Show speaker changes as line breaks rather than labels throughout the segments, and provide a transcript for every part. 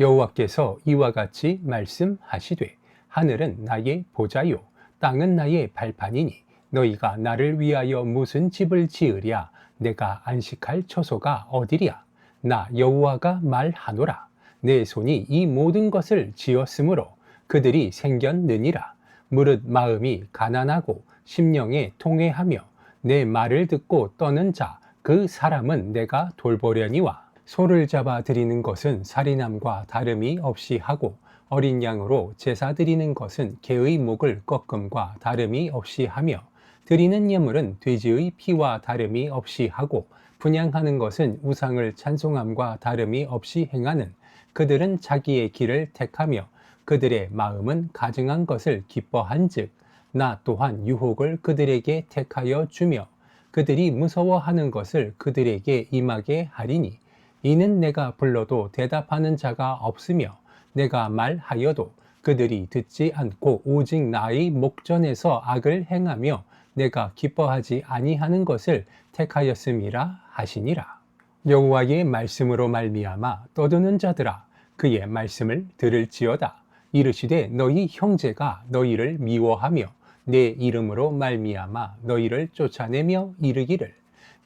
여호와께서 이와 같이 말씀하시되 하늘은 나의 보좌요 땅은 나의 발판이니 너희가 나를 위하여 무슨 집을 지으랴? 내가 안식할 처소가 어디랴? 나 여호와가 말하노라. 내 손이 이 모든 것을 지었으므로 그들이 생겼느니라. 무릇 마음이 가난하고 심령에 통회하며 내 말을 듣고 떠는 자 그 사람은 내가 돌보려니와 소를 잡아 드리는 것은 살인함과 다름이 없이 하고 어린 양으로 제사 드리는 것은 개의 목을 꺾음과 다름이 없이 하며 드리는 예물은 돼지의 피와 다름이 없이 하고 분양하는 것은 우상을 찬송함과 다름이 없이 행하는 그들은 자기의 길을 택하며 그들의 마음은 가증한 것을 기뻐한즉 나 또한 유혹을 그들에게 택하여 주며 그들이 무서워하는 것을 그들에게 임하게 하리니 이는 내가 불러도 대답하는 자가 없으며 내가 말하여도 그들이 듣지 않고 오직 나의 목전에서 악을 행하며 내가 기뻐하지 아니하는 것을 택하였음이라 하시니라. 여호와의 말씀으로 말미암아 떠드는 자들아 그의 말씀을 들을지어다. 이르시되 너희 형제가 너희를 미워하며 내 이름으로 말미암아 너희를 쫓아내며 이르기를.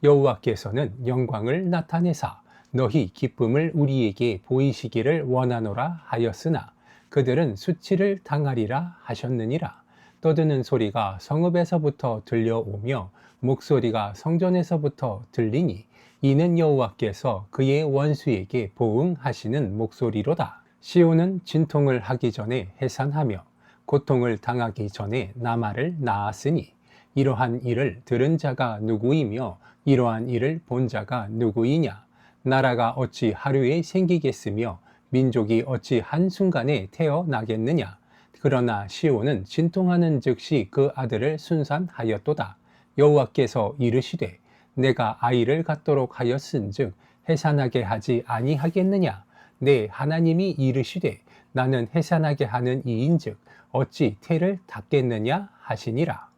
여호와께서는 영광을 나타내사 너희 기쁨을 우리에게 보이시기를 원하노라 하였으나 그들은 수치를 당하리라 하셨느니라. 떠드는 소리가 성읍에서부터 들려오며 목소리가 성전에서부터 들리니 이는 여호와께서 그의 원수에게 보응하시는 목소리로다. 시온은 진통을 하기 전에 해산하며 고통을 당하기 전에 나말을 낳았으니 이러한 일을 들은 자가 누구이며 이러한 일을 본 자가 누구이냐 나라가 어찌 하루에 생기겠으며 민족이 어찌 한순간에 태어나겠느냐? 그러나 시온은 진통하는 즉시 그 아들을 순산하였도다. 여호와께서 이르시되 내가 아이를 갖도록 하였은즉 해산하게 하지 아니하겠느냐? 내 하나님이 이르시되 나는 해산하게 하는 이인즉 어찌 태를 닫겠느냐 하시니라.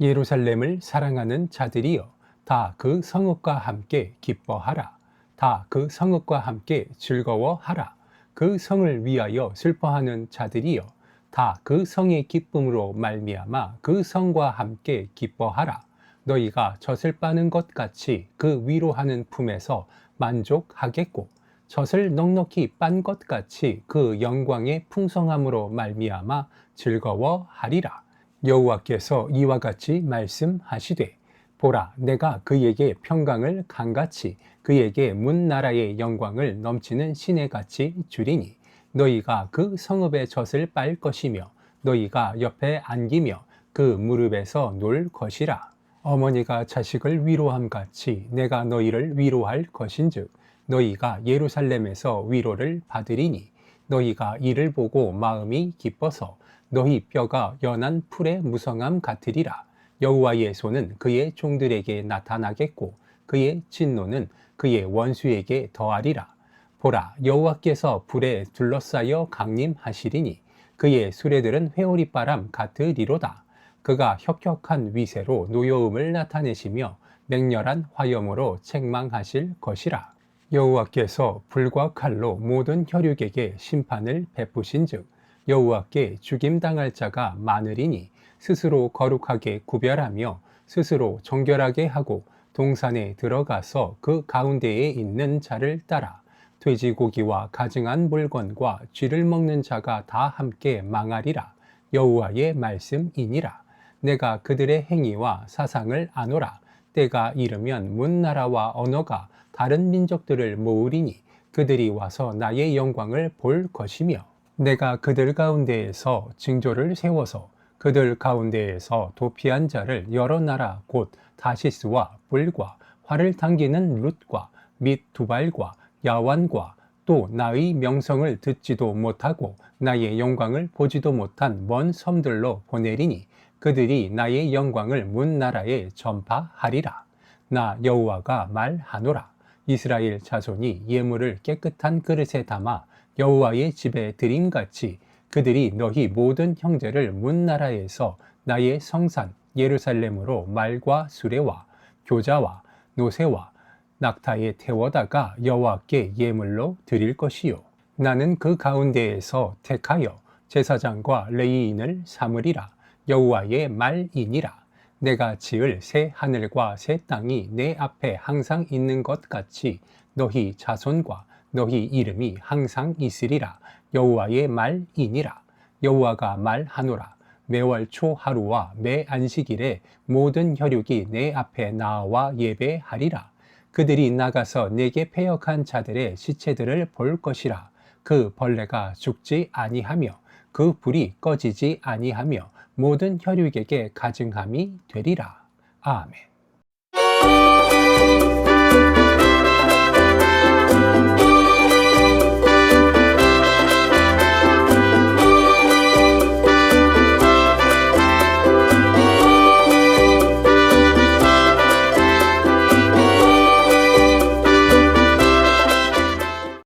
예루살렘을 사랑하는 자들이여 다 그 성읍과 함께 기뻐하라 다 그 성읍과 함께 즐거워하라. 그 성을 위하여 슬퍼하는 자들이여 다 그 성의 기쁨으로 말미암아 그 성과 함께 기뻐하라. 너희가 젖을 빠는 것 같이 그 위로하는 품에서 만족하겠고 젖을 넉넉히 빤 것 같이 그 영광의 풍성함으로 말미암아 즐거워하리라. 여호와께서 이와 같이 말씀하시되 보라 내가 그에게 평강을 강같이 그에게 문 나라의 영광을 넘치는 시내같이 주리니 너희가 그 성읍의 젖을 빨 것이며 너희가 옆에 안기며 그 무릎에서 놀 것이라. 어머니가 자식을 위로함 같이 내가 너희를 위로할 것인즉 너희가 예루살렘에서 위로를 받으리니 너희가 이를 보고 마음이 기뻐서 너희 뼈가 연한 풀의 무성함 같으리라 여호와의 손은 그의 종들에게 나타나겠고 그의 진노는 그의 원수에게 더하리라. 보라 여호와께서 불에 둘러싸여 강림하시리니 그의 수레들은 회오리바람 같으리로다. 그가 혁혁한 위세로 노여움을 나타내시며 맹렬한 화염으로 책망하실 것이라. 여호와께서 불과 칼로 모든 혈육에게 심판을 베푸신즉 여호와께 죽임 당할 자가 많으리니 스스로 거룩하게 구별하며 스스로 정결하게 하고 동산에 들어가서 그 가운데에 있는 자를 따라 돼지고기와 가증한 물건과 쥐를 먹는 자가 다 함께 망하리라. 여호와의 말씀이니라. 내가 그들의 행위와 사상을 아노라. 때가 이르면 문 나라와 언어가 다른 민족들을 모으리니 그들이 와서 나의 영광을 볼 것이며 내가 그들 가운데에서 징조를 세워서 그들 가운데에서 도피한 자를 여러 나라 곧 다시스와 뿔과 활을 당기는 룻과 및 두발과 야완과 또 나의 명성을 듣지도 못하고 나의 영광을 보지도 못한 먼 섬들로 보내리니 그들이 나의 영광을 문 나라에 전파하리라. 나 여호와가 말하노라. 이스라엘 자손이 예물을 깨끗한 그릇에 담아 여호와의 집에 드림같이 그들이 너희 모든 형제를 문 나라에서 나의 성산 예루살렘으로 말과 수레와 교자와 노새와 낙타에 태워다가 여호와께 예물로 드릴 것이요. 나는 그 가운데에서 택하여 제사장과 레이인을 삼으리라. 여호와의 말이니라. 내가 지을 새 하늘과 새 땅이 내 앞에 항상 있는 것 같이 너희 자손과 너희 이름이 항상 있으리라. 여호와의 말이니라. 여호와가 말하노라. 매월 초 하루와 매 안식일에 모든 혈육이 내 앞에 나와 예배하리라. 그들이 나가서 내게 패역한 자들의 시체들을 볼 것이라. 그 벌레가 죽지 아니하며 그 불이 꺼지지 아니하며 모든 혈육에게 가증함이 되리라. 아멘